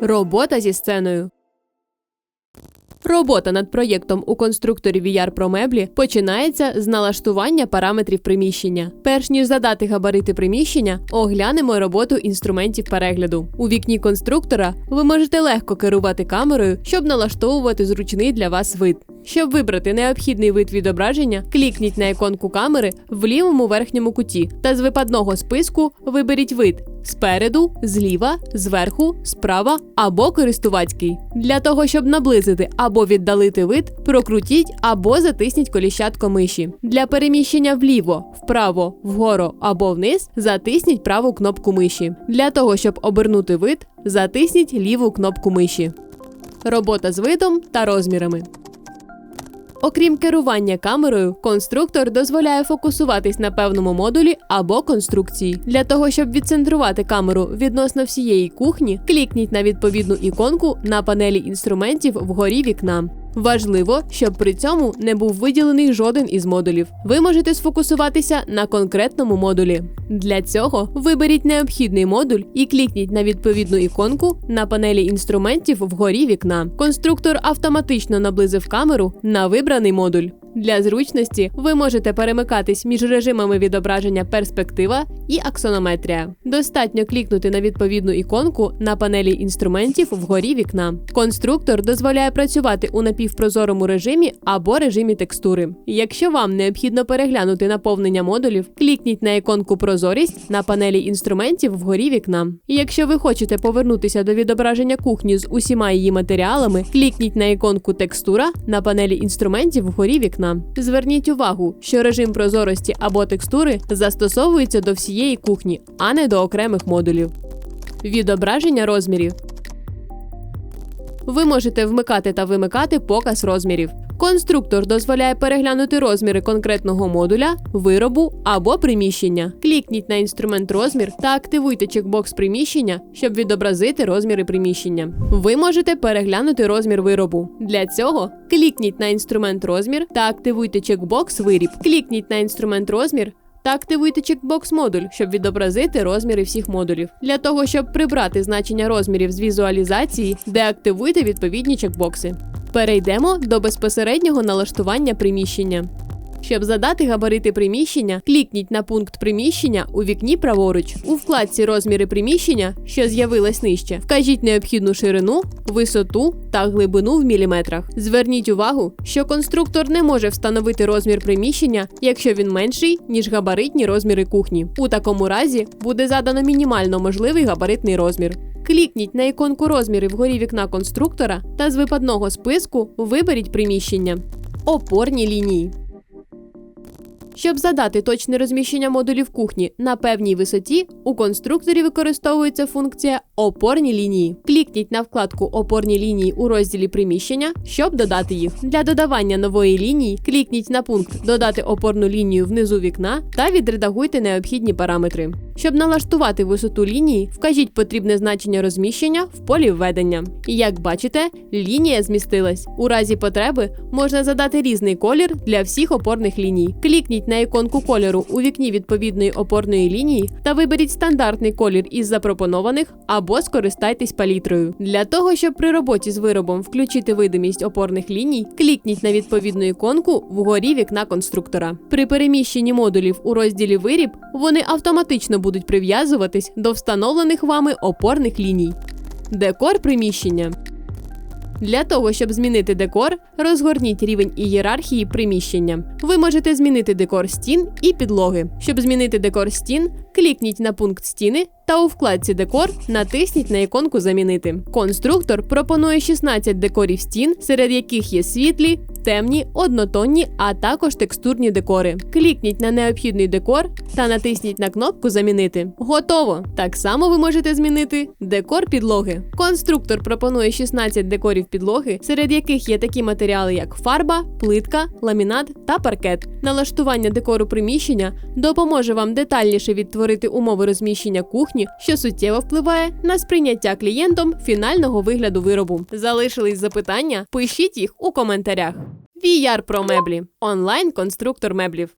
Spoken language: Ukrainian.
Робота зі сценою. Робота над проєктом у конструкторі VR про меблі починається з налаштування параметрів приміщення. Перш ніж задати габарити приміщення, оглянемо роботу інструментів перегляду. У вікні конструктора ви можете легко керувати камерою, щоб налаштовувати зручний для вас вид. Щоб вибрати необхідний вид відображення, клікніть на іконку камери в лівому верхньому куті та з випадного списку виберіть вид спереду, зліва, зверху, справа або користувацький. Для того, щоб наблизити або віддалити вид, прокрутіть або затисніть коліщатко миші. Для переміщення вліво, вправо, вгору або вниз затисніть праву кнопку миші. Для того, щоб обернути вид, затисніть ліву кнопку миші. Робота з видом та розмірами. Окрім керування камерою, конструктор дозволяє фокусуватись на певному модулі або конструкції. Для того, щоб відцентрувати камеру відносно всієї кухні, клікніть на відповідну іконку на панелі інструментів вгорі вікна. Важливо, щоб при цьому не був виділений жоден із модулів. Ви можете сфокусуватися на конкретному модулі. Для цього виберіть необхідний модуль і клікніть на відповідну іконку на панелі інструментів вгорі вікна. Конструктор автоматично наблизив камеру на вибраний модуль. Для зручності ви можете перемикатись між режимами відображення перспектива і аксонометрія. Достатньо клікнути на відповідну іконку на панелі інструментів вгорі вікна. Конструктор дозволяє працювати у напівпрозорому режимі або режимі текстури. Якщо вам необхідно переглянути наповнення модулів, клікніть на іконку Прозорість на панелі інструментів вгорі вікна. Якщо ви хочете повернутися до відображення кухні з усіма її матеріалами, клікніть на іконку Текстура на панелі інструментів вгорі вікна. Зверніть увагу, що режим прозорості або текстури застосовується до всієї кухні, а не до окремих модулів. Відображення розмірів. Ви можете вмикати та вимикати показ розмірів. Конструктор дозволяє переглянути розміри конкретного модуля, виробу або приміщення. Клікніть на інструмент розмір та активуйте чекбокс приміщення, щоб відобразити розміри приміщення. Ви можете переглянути розмір виробу. Для цього клікніть на інструмент розмір та активуйте чекбокс виріб. Клікніть на інструмент розмір та активуйте чекбокс модуль, щоб відобразити розміри всіх модулів. Для того, щоб прибрати значення розмірів з візуалізації, деактивуйте відповідні чекбокси. Перейдемо до безпосереднього налаштування приміщення. Щоб задати габарити приміщення, клікніть на пункт приміщення у вікні праворуч. У вкладці Розміри приміщення, що з'явилась нижче, вкажіть необхідну ширину, висоту та глибину в міліметрах. Зверніть увагу, що конструктор не може встановити розмір приміщення, якщо він менший, ніж габаритні розміри кухні. У такому разі буде задано мінімально можливий габаритний розмір. Клікніть на іконку розміри вгорі вікна конструктора та з випадного списку виберіть приміщення. Опорні лінії. Щоб задати точне розміщення модулів кухні на певній висоті, у конструкторі використовується функція опорні лінії. Клікніть на вкладку Опорні лінії у розділі приміщення, щоб додати їх. Для додавання нової лінії клікніть на пункт Додати опорну лінію внизу вікна та відредагуйте необхідні параметри. Щоб налаштувати висоту лінії, вкажіть потрібне значення розміщення в полі введення. І як бачите, лінія змістилась. У разі потреби можна задати різний колір для всіх опорних ліній. Клікніть на іконку кольору у вікні відповідної опорної лінії та виберіть стандартний колір із запропонованих або скористайтесь палітрою. Для того, щоб при роботі з виробом включити видимість опорних ліній, клікніть на відповідну іконку вгорі вікна конструктора. При переміщенні модулів у розділі Виріб вони автоматично будуть прив'язуватись до встановлених вами опорних ліній. Декор приміщення. Для того, щоб змінити декор, розгорніть рівень ієрархії приміщення. Ви можете змінити декор стін і підлоги. Щоб змінити декор стін, клікніть на пункт стіни та у вкладці Декор натисніть на іконку Замінити. Конструктор пропонує 16 декорів стін, серед яких є світлі, темні, однотонні, а також текстурні декори. Клікніть на необхідний декор та натисніть на кнопку Замінити. Готово! Так само ви можете змінити декор підлоги. Конструктор пропонує 16 декорів підлоги, серед яких є такі матеріали, як фарба, плитка, ламінат та паркет. Налаштування декору приміщення допоможе вам детальніше відтворити умови розміщення кухні, що суттєво впливає на сприйняття клієнтом фінального вигляду виробу. Залишились запитання? Пишіть їх у коментарях. VR про меблі онлайн конструктор меблів.